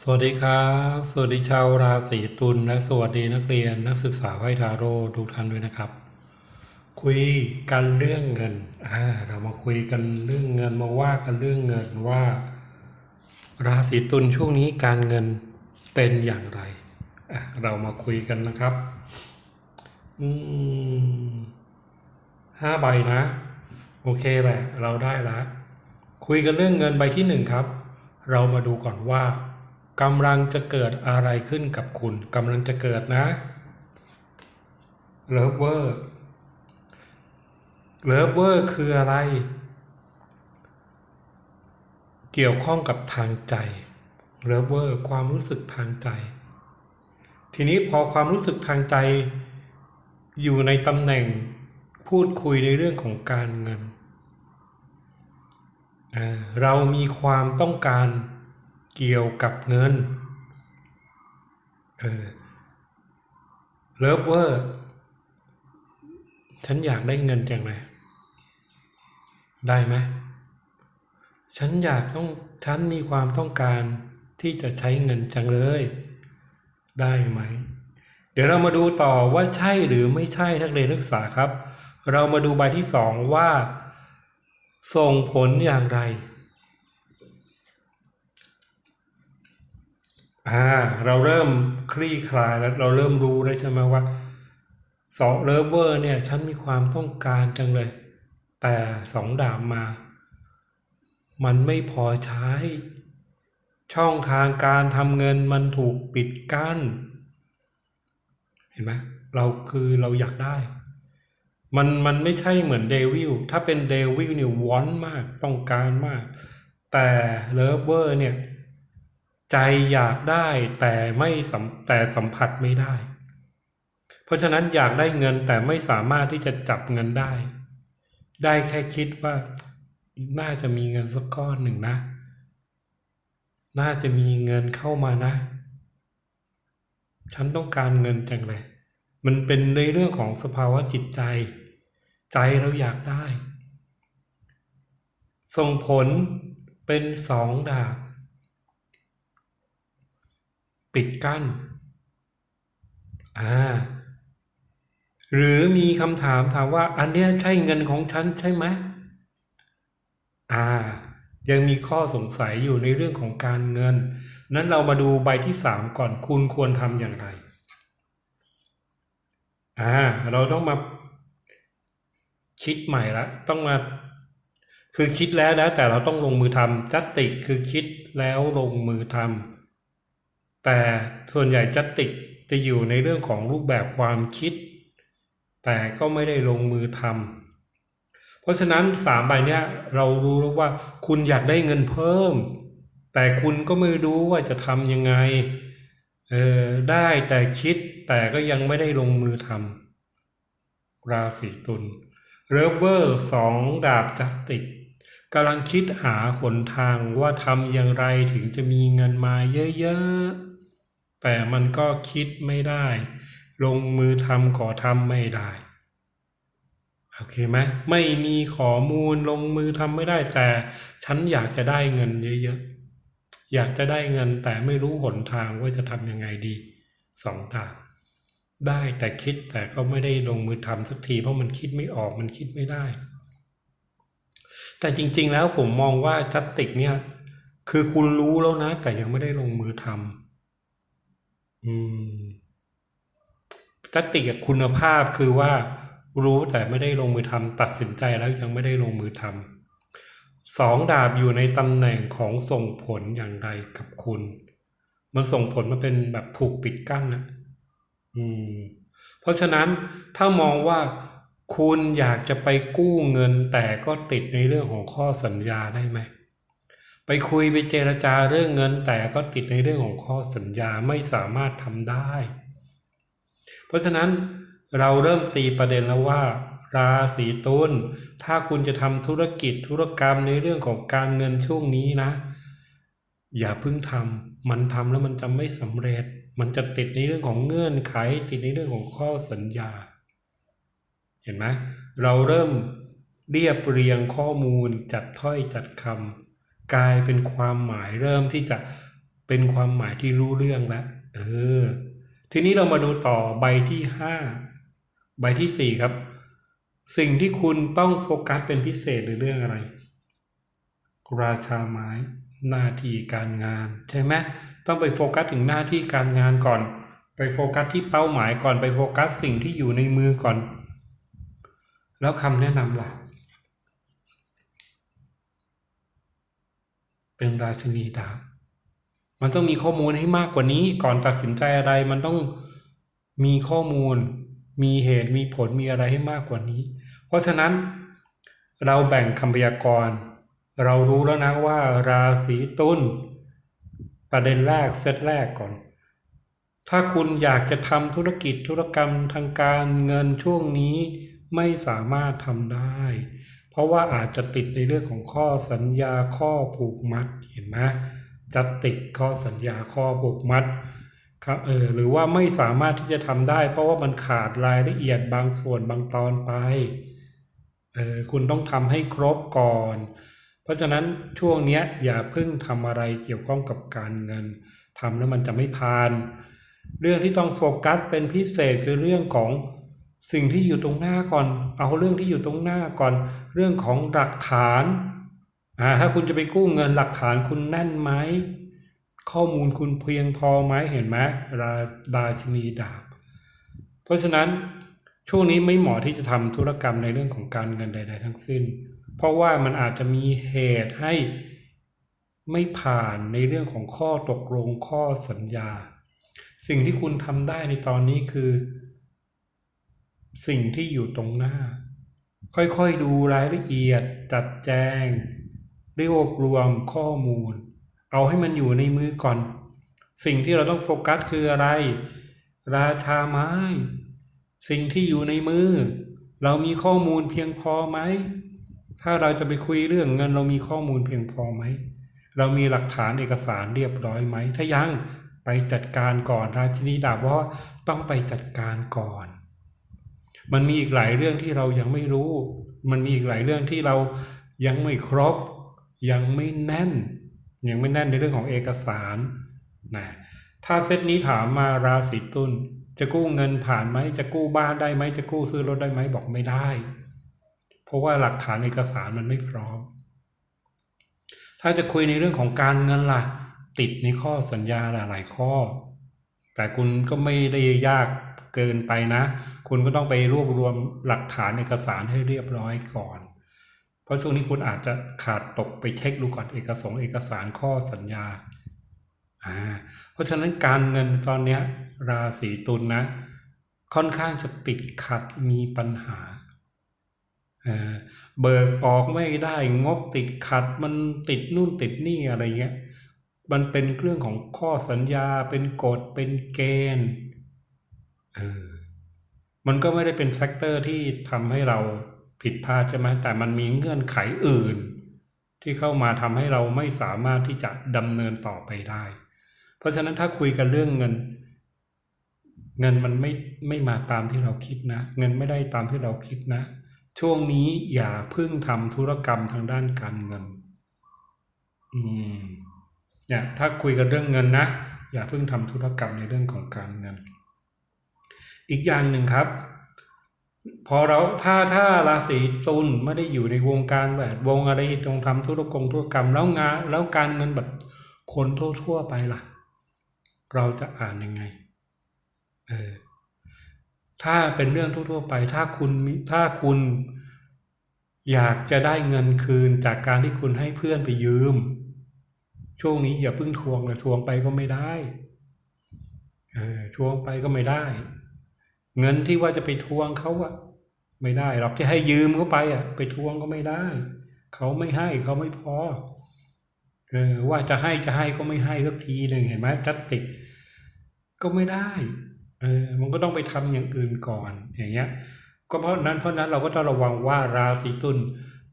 สวัสดีครับ สวัสดีชาวราศีตุลและสวัสดีนักเรียนนักศึกษาไพ่ทาโร่ทุกท่านด้วยนะครับ คุยกันเรื่องเงินอ่าเรามาคุยกันเรื่องเงินมาว่ากันเรื่องเงินว่า ราศีตุลช่วงนี้การเงินเป็นอย่างไรอะเรามาคุยกันนะครับอืมห้าใบนะ โอเคแหละ เราได้ละคุยกันเรื่องเงินใบที่หนึ่งครับ เรามาดูก่อนว่า กำลังจะเกิดอะไรขึ้นกับคุณกำลังจะเกิดนะเลิฟเวอร์เลิฟเวอร์คืออะไร เกี่ยวข้องกับทางใจเลิฟเวอร์ความรู้สึกทางใจ ทีนี้พอความรู้สึกทางใจ อยู่ในตำแหน่งพูดคุยในเรื่องของการเงิน เรามีความต้องการ เกี่ยวกับเงินเออเลิฟเวอร์ฉันอยากได้เงินจังเลยได้ไหมฉันอยากต้องฉันมีความต้องการที่จะใช้เงินจังเลย ได้ไหม เดี๋ยวเรามาดูต่อว่าใช่หรือไม่ใช่นักเรียนนักศึกษาครับ เรามาดูใบที่สองว่า ส่งผลอย่างไร อ่า เราเริ่มคลี่คลายแล้วเราเริ่มรู้แล้วใช่ไหมว่าสองเลิฟเวอร์เนี่ย ฉันมีความต้องการจังเลย แต่สองดาบมา มันไม่พอใช้ ช่องทางการทำเงินมันถูกปิดกั้น เห็นไหมเราคือเราอยากได้ มันมันไม่ใช่เหมือนเดวิลถ้าเป็นเดวิลเนี่ยวอนมากต้องการมาก แต่เลิฟเวอร์เนี่ย ใจอยากได้แต่ไม่สัมแต่สัมผัสไม่ได้ เพราะฉะนั้นอยากได้เงินแต่ไม่สามารถที่จะจับเงินได้ ได้แค่คิดว่า น่าจะมีเงินสักก้อนหนึ่งนะ น่าจะมีเงินเข้ามานะ ฉันต้องการเงินจังเลย มันเป็นในเรื่องของสภาวะจิตใจ ใจเราอยากได้ ส่งผลเป็นสองดาบ ปิดกั้น อ่า หรือมีคำถามถามว่า อันเนี้ยใช่เงินของฉันใช่ไหมอ่า ยังมีข้อสงสัยอยู่ในเรื่องของการเงิน นั้นเรามาดูใบที่สามก่อนคุณควรทำอย่างไร อ่า เราต้องมาคิดใหม่ละต้องมา คือคิดแล้วแล้วแต่เราต้องลงมือทำจัตติคือคิดแล้วลงมือทำ แต่ส่วนใหญ่จัตติจะอยู่ในเรื่องของรูปแบบความคิด แต่ก็ไม่ได้ลงมือทำเพราะฉะนั้นสามใบเนี้ยเรารู้แล้วว่าคุณอยากได้เงินเพิ่ม แต่คุณก็ไม่รู้ว่าจะทำยังไงเออได้แต่คิดแต่ก็ยังไม่ได้ลงมือทำราศีตุลเรเวอร์สองดาบจัสติกกำลังคิดหาหนทางว่าทำอย่างไรถึงจะมีเงินมาเยอะๆ แต่มันก็คิดไม่ได้ ลงมือทำก็ทำไม่ได้โอเคไหมไม่มีข้อมูลลงมือทำไม่ได้ แต่ฉันอยากจะได้เงินเยอะๆอยากจะได้เงินแต่ไม่รู้หนทางว่าจะทำยังไงดีสองดาบได้แต่คิดแต่ก็ไม่ได้ลงมือทำสักทีเพราะมันคิดไม่ออกมันคิดไม่ได้ แต่จริง ๆ แล้วผมมองว่าจัตติกเนี่ยคือคุณรู้แล้วนะ แต่ยังไม่ได้ลงมือทำ อืมจัตติกกับคุณภาพคือว่า รู้แต่ไม่ได้ลงมือทำตัดสินใจแล้วยังไม่ได้ลงมือทำสองดาบอยู่ในตำแหน่งของส่งผลอย่างไรกับคุณ มันส่งผลมาเป็นแบบถูกปิดกั้นนะอืม เพราะฉะนั้นถ้ามองว่าคุณอยากจะไปกู้เงินแต่ก็ติดในเรื่องของข้อสัญญาได้ไหม ไปคุยไปเจรจาเรื่องเงิน แต่ก็ติดในเรื่องของข้อสัญญาไม่สามารถทำได้ เพราะฉะนั้นเราเริ่มตีประเด็นแล้วว่า ราศีตุลถ้าคุณจะทำธุรกิจธุรกรรมในเรื่องของการเงินช่วงนี้นะ อย่าเพิ่งทำมันทำแล้วมันจะไม่สำเร็จ มันจะติดในเรื่องของเงื่อนไข ติดในเรื่องของข้อสัญญา เห็นไหมเราเริ่มเรียบเรียงข้อมูลจัดถ้อยจัดคำ กลายเป็นความหมายเริ่มที่จะเป็นความหมายที่รู้เรื่องแล้วเออ ทีนี้เรามาดูต่อใบที่ห้าใบที่สี่ครับ สิ่งที่คุณต้องโฟกัสเป็นพิเศษหรือเรื่องอะไร ราชาไม้หน้าที่การงานใช่ไหมต้องไปโฟกัสถึงหน้าที่การงานก่อน ไปโฟกัสที่เป้าหมายก่อนไปโฟกัสสิ่งที่อยู่ในมือก่อน แล้วคำแนะนำล่ะ เป็นราชินีดาบมันต้องมีข้อมูลให้มากกว่านี้ ก่อนตัดสินใจอะไรมันต้องมีข้อมูล มีเหตุมีผลมีอะไรให้มากกว่านี้ เพราะฉะนั้นเราแบ่งคำพยากรณ์ เรารู้แล้วนะว่าราศีตุลประเด็นแรกเซตแรกก่อน ถ้าคุณอยากจะทำธุรกิจธุรกรรมทางการเงินช่วงนี้ไม่สามารถทำได้ เพราะว่าอาจจะติดในเรื่องของข้อสัญญาข้อผูกมัดเห็นไหมจะติดข้อสัญญาข้อผูกมัดครับเออหรือว่าไม่สามารถที่จะทำได้ เพราะว่ามันขาดรายละเอียดบางส่วนบางตอนไปเออคุณต้องทำให้ครบก่อน เพราะฉะนั้นช่วงเนี้ยอย่าเพิ่งทำอะไรเกี่ยวข้องกับการเงินทำแล้วมันจะไม่ผ่าน เรื่องที่ต้องโฟกัสเป็นพิเศษคือเรื่องของ สิ่งที่อยู่ตรงหน้าก่อน เอาเรื่องที่อยู่ตรงหน้าก่อน เรื่องของหลักฐานอ่าถ้าคุณจะไปกู้เงินหลักฐานคุณแน่นไหมข้อมูลคุณเพียงพอไหมเห็นไหมราดาชินีดาบ เพราะฉะนั้นช่วงนี้ไม่เหมาะที่จะทำธุรกรรมในเรื่องของการเงินใด ๆ ทั้งสิ้น เพราะว่ามันอาจจะมีเหตุให้ไม่ผ่านในเรื่องของข้อตกลงข้อสัญญา สิ่งที่คุณทำได้ในตอนนี้คือ สิ่งที่อยู่ตรงหน้า ค่อยๆดูรายละเอียด จัดแจงรวบรวมข้อมูล เอาให้มันอยู่ในมือก่อน สิ่งที่เราต้องโฟกัสคืออะไร ราชาไม้ สิ่งที่อยู่ในมือ เรามีข้อมูลเพียงพอไหม ถ้าเราจะไปคุยเรื่องเงิน เรามีข้อมูลเพียงพอไหม เรามีหลักฐานเอกสารเรียบร้อยไหม ถ้ายังไปจัดการก่อนราชินีดาบว่าต้องไปจัดการก่อน มันมีอีกหลายเรื่องที่เรายังไม่รู้ มันมีอีกหลายเรื่องที่เรายังไม่ครบ ยังไม่แน่น ยังไม่แน่นในเรื่องของเอกสารนะถ้าเซตนี้ถามมาราศีตุลจะกู้เงินผ่านไหมจะกู้บ้านได้ไหมจะกู้ซื้อรถได้ไหมบอกไม่ได้ เพราะว่าหลักฐานเอกสารมันไม่พร้อม ถ้าจะคุยในเรื่องของการเงินล่ะ ติดในข้อสัญญาหลายข้อ แต่คุณก็ไม่ได้ยากเกินไปนะ คุณก็ต้องไปรวบรวมหลักฐานเอกสารให้เรียบร้อยก่อน เพราะช่วงนี้คุณอาจจะขาดตกไปเช็คดูก่อนเอกสงเอกสารข้อสัญญาอ่าเพราะฉะนั้นการเงินตอนเนี้ยราศีตุลนนะค่อนข้างจะติดขัดมีปัญหาเบิกออกไม่ได้งบติดขัดมันติดนู่นติดนี่อะไรเงี้ย มันเป็นเรื่องของข้อสัญญาเป็นกฎเป็นเกณฑ์เออมันก็ไม่ได้เป็นแฟกเตอร์ที่ทำให้เราผิดพลาดใช่ไหมแต่มันมีเงื่อนไขอื่น ที่เข้ามาทำให้เราไม่สามารถที่จะดำเนินต่อไปได้ เพราะฉะนั้นถ้าคุยกันเรื่องเงิน เงินมันไม่ไม่มาตามที่เราคิดนะ เงินไม่ได้ตามที่เราคิดนะ ช่วงนี้อย่าเพิ่งทำธุรกรรมทางด้านการเงิน อืม เนี่ยถ้าคุยกันเรื่องเงินนะ อย่าเพิ่งทำธุรกรรมในเรื่องของการเงิน อีกอย่างหนึ่งครับ พอเราถ้าถ้าราศีตุลไม่ได้อยู่ในวงการแวดวงอะไรตรงทำธุรกงธุรกรรมแล้วงานแล้วการเงินแบบคนทั่วๆไปล่ะ เราจะอ่านยังไงเออถ้าเป็นเรื่องทั่วๆไป ถ้าคุณมีถ้าคุณอยากจะได้เงินคืนจากการที่คุณให้เพื่อนไปยืม ช่วงนี้อย่าเพิ่งทวงเลยทวงไปก็ไม่ได้เออทวงไปก็ไม่ได้ เงินที่ว่าจะไปทวงเขาอะไม่ได้หรอกที่ให้ยืมเขาไปอะไปทวงก็ไม่ได้ เขาไม่ให้เขาไม่พอเออว่าจะให้จะให้ก็ไม่ให้สักทีหนึ่งเห็นไหมจัดติกก็ไม่ได้เออมันก็ต้องไปทำอย่างอื่นก่อนอย่างเงี้ย ก็เพราะนั้นเพราะนั้นเราก็ต้องระวังว่าราศีตุล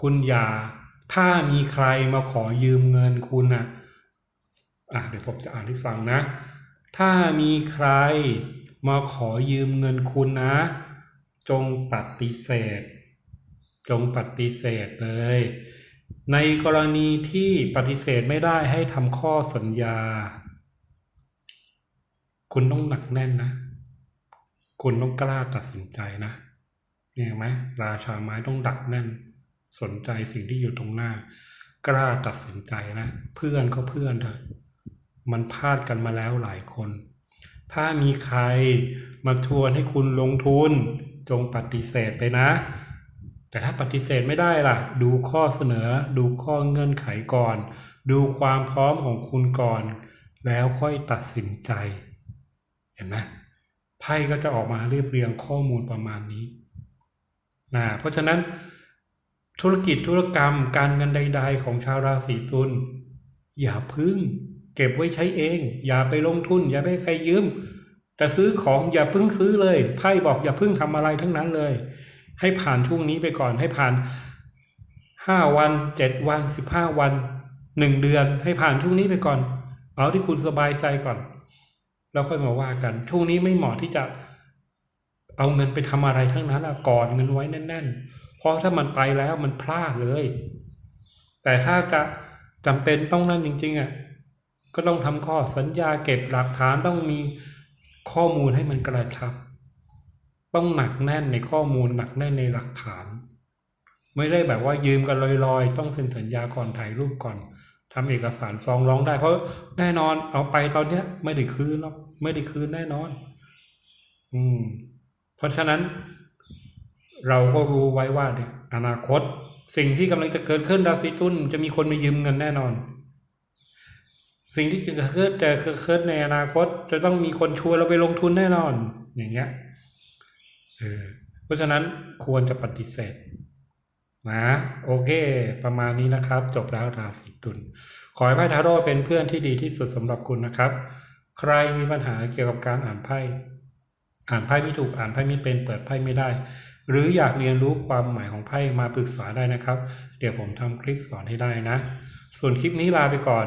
คุณอย่าถ้ามีใครมาขอยืมเงินคุณอะ อะเดี๋ยวผมจะอ่านให้ฟังนะ ถ้ามีใครมาขอยืมเงินคุณนะ จงปฏิเสธ จงปฏิเสธเลย ในกรณีที่ปฏิเสธไม่ได้ให้ทำข้อสัญญา คุณต้องหนักแน่นนะ คุณต้องกล้าตัดสินใจนะเห็นไหมราชาไม้ต้องดักแน่น สนใจสิ่งที่อยู่ตรงหน้า กล้าตัดสินใจนะ เพื่อนก็เพื่อนเถอะ มันพลาดกันมาแล้วหลายคน ถ้ามีใครมาชวนให้คุณลงทุนจงปฏิเสธไปนะ แต่ถ้าปฏิเสธไม่ได้ล่ะ ดูข้อเสนอ ดูข้อเงื่อนไขก่อน ดูความพร้อมของคุณก่อน แล้วค่อยตัดสินใจ เห็นไหมไพ่ก็จะออกมาเรียบเรียงข้อมูลประมาณนี้นะเพราะฉะนั้นธุรกิจธุรกรรมการเงินใด ๆ ของชาวราศีตุลอย่าพึ่ง เก็บไว้ใช้เอง อย่าไปลงทุน อย่าไปใครยืม แต่ซื้อของอย่าพึ่งซื้อเลยไพ่บอกอย่าพึ่งทำอะไรทั้งนั้นเลย ให้ผ่านช่วงนี้ไปก่อนให้ผ่านห้าวันเจ็ดวันสิบห้าวันหนึ่งเดือนให้ผ่านช่วงนี้ไปก่อน เอาที่คุณสบายใจก่อน แล้วค่อยมาว่ากันช่วงนี้ไม่เหมาะที่จะเอาเงินไปทำอะไรทั้งนั้นอะกอดเงินไว้แน่น ๆ เพราะถ้ามันไปแล้วมันพลาดเลย แต่ถ้าจะจำเป็นต้องนั่นจริง ๆอะ ก็ต้องทำข้อสัญญาเก็บหลักฐานต้องมีข้อมูลให้มันกระชับ ต้องหนักแน่นในข้อมูลหนักแน่นในหลักฐาน ไม่ได้แบบว่ายืมกันลอยๆ ต้องเซ็นสัญญาก่อนถ่ายรูปก่อนทำเอกสารฟ้องร้องได้ เพราะแน่นอนเอาไปตอนเนี้ยไม่ได้คืนหรอกไม่ได้คืนแน่นอน อืม เพราะฉะนั้น เราก็รู้ไว้ว่าเนี่ยอนาคต สิ่งที่กำลังจะเกิดขึ้นราศีตุลจะมีคนมายืมเงินแน่นอน สิ่งที่เกิดขึ้นจะเกิดขึ้นในอนาคต จะต้องมีคนชวนเราไปลงทุนแน่นอน อย่างเงี้ยเออเพราะฉะนั้นควรจะปฏิเสธนะโอเค ประมาณนี้นะครับ จบแล้วราศีตุลขอให้ไพ่ทาโร่เป็นเพื่อนที่ดีที่สุดสำหรับคุณนะครับ ใครมีปัญหาเกี่ยวกับการอ่านไพ่อ่านไพ่ไม่ถูกอ่านไพ่ไม่เป็นเปิดไพ่ไม่ได้ หรืออยากเรียนรู้ความหมายของไพ่มาปรึกษาได้นะครับ เดี๋ยวผมทำคลิปสอนให้ได้นะ ส่วนคลิปนี้ลาไปก่อน